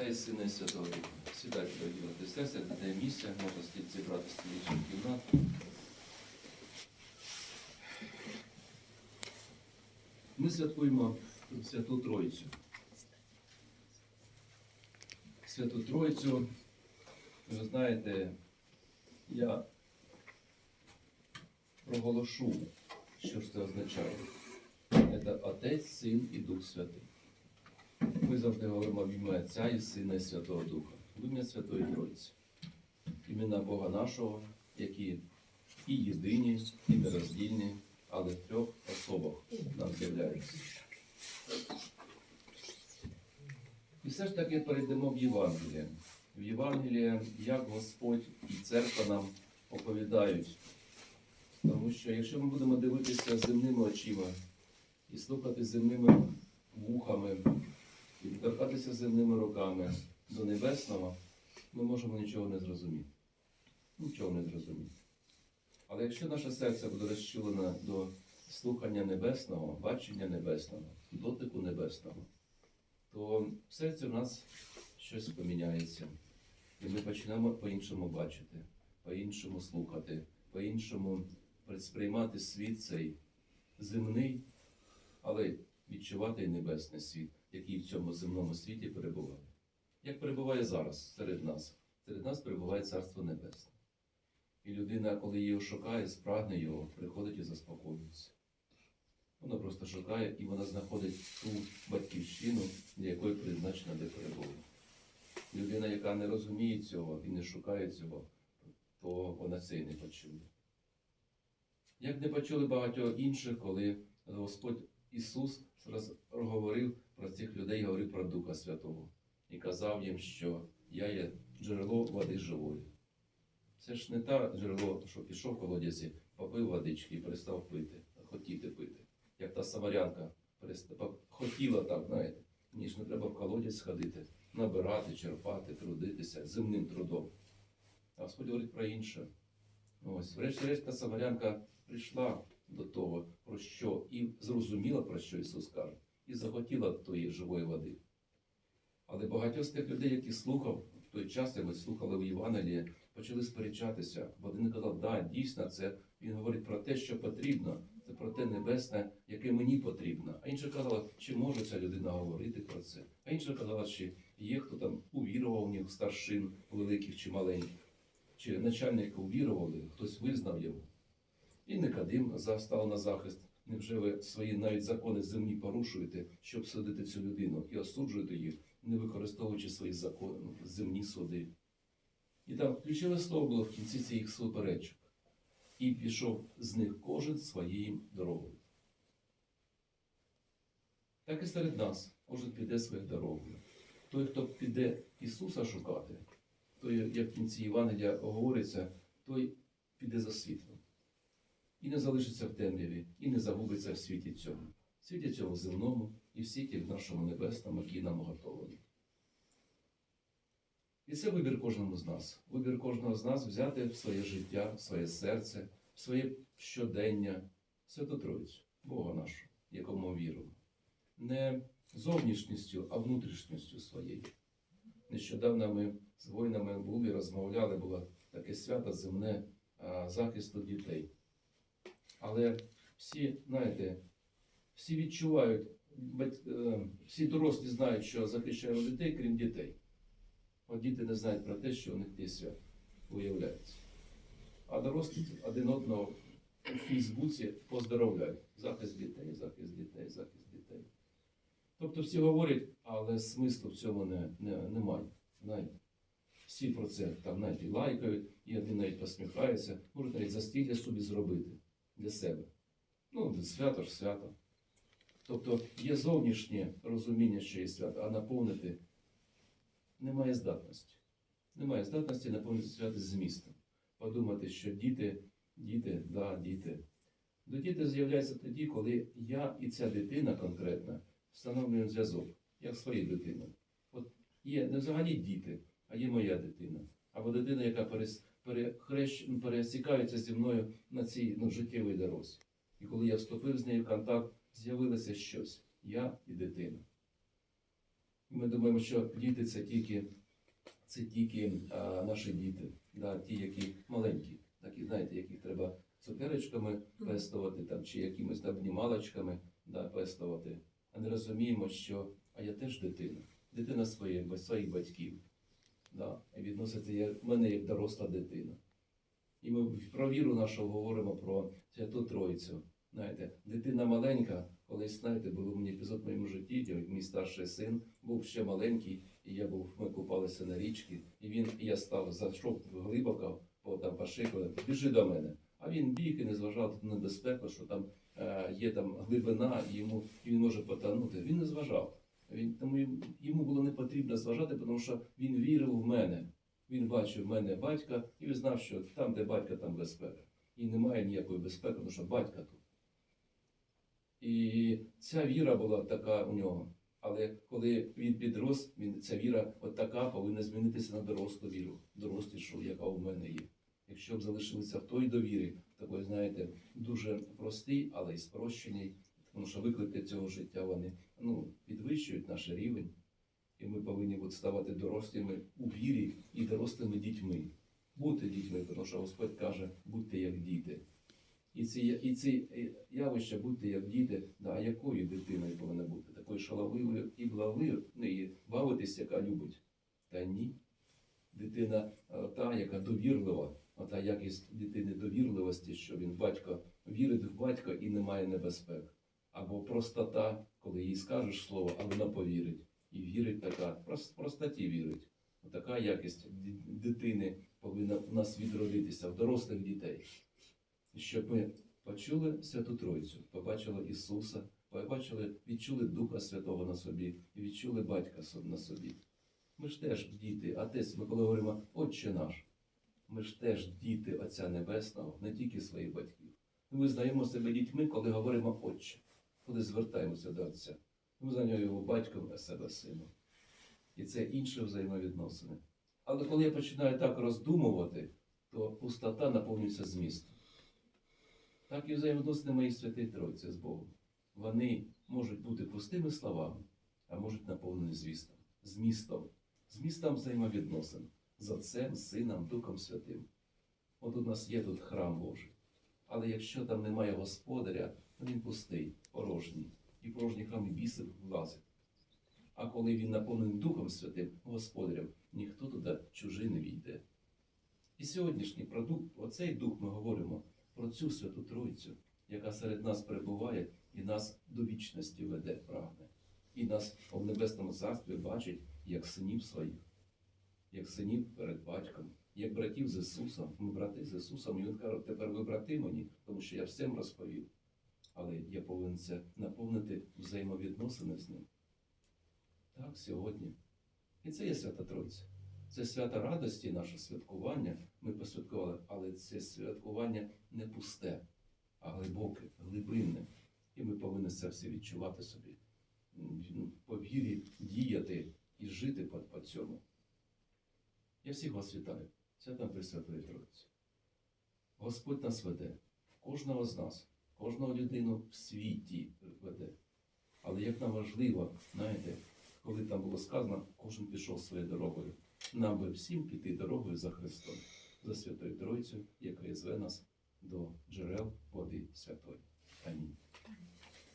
Отця і Сина і Святого Духа. Сідайте, дорогі брати і сестри, де місця, можна стільці брати столічну кімнату. Ми святкуємо Святу Троїцю. Святу Троїцю, ви знаєте, я проголошу, що ж це означає. Це Отець, Син і Дух Святий. Ми завжди говоримо в ім'я Отця і Сина і Святого Духа, в ім'я Святої Троїці. Імена Бога нашого, які і єдині, і нероздільні, але в трьох особах нам з'являються. І все ж таки перейдемо в Євангеліє. В Євангеліє, як Господь і церква нам оповідають. Тому що якщо ми будемо дивитися земними очима і слухати земними вухами, і торкатися земними руками до небесного, ми можемо нічого не зрозуміти. Нічого не зрозуміти. Але якщо наше серце буде розчулене до слухання небесного, бачення небесного, дотику небесного, то в серці в нас щось поміняється. І ми почнемо по-іншому бачити, по-іншому слухати, по-іншому сприймати світ цей земний, але відчувати і небесний світ, який в цьому земному світі перебуває. Як перебуває зараз серед нас? Серед нас перебуває Царство Небесне. І людина, коли її шукає, спрагне його, приходить і заспокоюється. Вона просто шукає і вона знаходить ту батьківщину, для якої призначена де перебувати. Людина, яка не розуміє цього і не шукає цього, то вона це і не почує. Як не почули багатьох інших, коли Господь Ісус роз- говорив цих людей, говорив про Духа Святого і казав їм, що я є джерело води живої. Це ж не та джерело, що пішов в колодязі, попив водички і перестав пити, хотіти пити. Як та самарянка хотіла так, знаєте, ніж не треба в колодязь сходити, набирати, черпати, трудитися земним трудом. А Господь говорить про інше. Ось, врешті-решт, та самарянка прийшла до того, про що і зрозуміла, про що Ісус каже, і захотіла тої живої води. Але багатьох з тих людей, які слухав в той час, як слухали в Євангелії, почали сперечатися. Бо один казав, да, дійсно, це він говорить про те, що потрібно, це про те небесне, яке мені потрібно. А інша казала, чи може ця людина говорити про це? А інша казала, чи є хто там увірував в них старшин великих чи маленьких, чи начальники увірували, хтось визнав його. І Никодим став на захист. Невже ви свої навіть закони земні порушуєте, щоб судити цю людину і осуджуєте їх, не використовуючи свої закони, земні суди? І там ключове слово було в кінці цих суперечок. І пішов з них кожен своєю дорогою. Так і серед нас кожен піде своєю дорогою. Той, хто піде Ісуса шукати, той, як в кінці Євангелія говориться, той піде за світлом. І не залишиться в темряві, і не загубиться в світі цьому, в світі цьому земному і в світі в нашому небесному, який нам готовий. І це вибір кожному з нас. Вибір кожного з нас взяти в своє життя, в своє серце, в своє щодення, Святу Троїцю, Бога нашого, якому віримо. Не зовнішністю, а внутрішністю своєю. Нещодавно ми з воїнами були, розмовляли, було таке свято земне захисту дітей. Але всі, знаєте, всі відчувають, е, всі дорослі знають, що захищаємо дітей, крім дітей. От діти не знають про те, що у них є свято виявляється. А дорослі один одного у Фейсбуці поздоровляють. Захист дітей, захист дітей, захист дітей. Тобто всі говорять, але смислу в цьому не, не, немає. Знаєте. Всі про це там знаєте, лайкають, і один навіть посміхається, можуть навіть застілля собі зробити для себе. Ну, свято ж свято. Тобто є зовнішнє розуміння, що є свято, а наповнити немає здатності. Немає здатності наповнити свято змістом. Подумати, що діти, діти, да, діти. До діти з'являється тоді, коли я і ця дитина конкретна встановлюємо зв'язок, як своєю дитиною. От є не взагалі діти, а є моя дитина. Або дитина, яка перес, ну, зі мною на цій ну, життєвій дорозі. І коли я вступив з нею в контакт, з'явилося щось. Я і дитина. Ми думаємо, що діти це тільки, це тільки а, наші діти, да, ті, які маленькі, такі, знаєте, яких треба цукерочками пестувати там, чи якимось обнімалочками да, пестувати. А не розуміємо, що а я теж дитина, дитина своїх, своїх батьків. Да, і відноситься я, мене як доросла дитина. І ми про віру нашу говоримо про Святу Тройцю. Знаєте, дитина маленька, колись, знаєте, був у мене епізод в моєму житті, де мій старший син був ще маленький, і я був, ми купалися на річці, і він, і я став, зайшов глибоко, по там пошику, біжи до мене. А він біг і не зважав на небезпеку, що там е, є там глибина, і йому і він може потонути. Він не зважав. Він, тому йому- було не потрібно зважати, тому що він вірив в мене. Він бачив в мене батька, і він знав, що там, де батька, там безпека. І немає ніякої безпеки, тому що батька тут. І ця віра була така у нього. Але коли він підрос, він, ця віра от така повинна змінитися на дорослу віру, дорослішу, яка у мене є. Якщо б залишилися в той довірі, такої, знаєте, дуже простій, але й спрощеній, тому що виклики цього життя вони ну, підвищують наш рівень, і ми повинні бути ставати дорослими у вірі і дорослими дітьми. Бути дітьми, тому що Господь каже, будьте як діти. І ці, і ці явища будьте як діти, да, а якою дитиною повинна бути? Такою шаловливою і благовою, ну, і бавитись, яка любить. Та ні. Дитина е, та, яка довірлива, та якість дитини довірливості, що він батько вірить в батька і немає небезпек. Або простота, коли їй скажеш слово, а вона повірить. І вірить така, прос- простоті вірить. Така якість дитини повинна в нас відродитися, в дорослих дітей. Щоб ми почули Святу Тройцю, побачили Ісуса, побачили, відчули Духа Святого на собі і відчули Батька на собі. Ми ж теж діти, Отець, ми коли говоримо Отче наш, ми ж теж діти Отця Небесного, не тільки своїх батьків. Ми визнаємо себе дітьми, коли говоримо Отче, коли звертаємося до Отця. Ми визнаємо його батьком, а себе сином. І це інші взаємовідносини. Але коли я починаю так роздумувати, то пустота наповнюється змістом. Так і взаємодосини моїй святій Тройці з Богом. Вони можуть бути пустими словами, а можуть наповнені змістом. Змістом, змістом взаємовідносин з Отцем, Сином, Духом Святим. От у нас є тут храм Божий. Але якщо там немає господаря, то він пустий, порожній. І порожній храм біси влазить. А коли він наповнений Духом Святим, Господарем, ніхто туди чужий не війде. І сьогоднішній продукт, оцей дух ми говоримо про цю Святу Тройцю, яка серед нас перебуває і нас до вічності веде, прагне. І нас в Небесному Царстві бачить як синів своїх, як синів перед батьком, як братів з Ісусом. Ми брати з Ісусом, і Він каже, тепер ви брати мені, тому що я всім розповів. Але я повинен це наповнити взаємовідносини з ним. Так, сьогодні. І це є Свята Тройця. Це свята радості, наше святкування. Ми посвяткували, але це святкування не пусте, а глибоке, глибинне. І ми повинні це все відчувати собі. По вірі діяти і жити по цьому. Я всіх вас вітаю. Свята Пресвятої Тройці. Господь нас веде, кожного з нас, кожного людину в світі веде. Але як нам важливо, знаєте, коли там було сказано, кожен пішов своєю дорогою. Нам би всім піти дорогою за Христом, за Святою Тройцю, яка зве нас до джерел води святої. Амінь.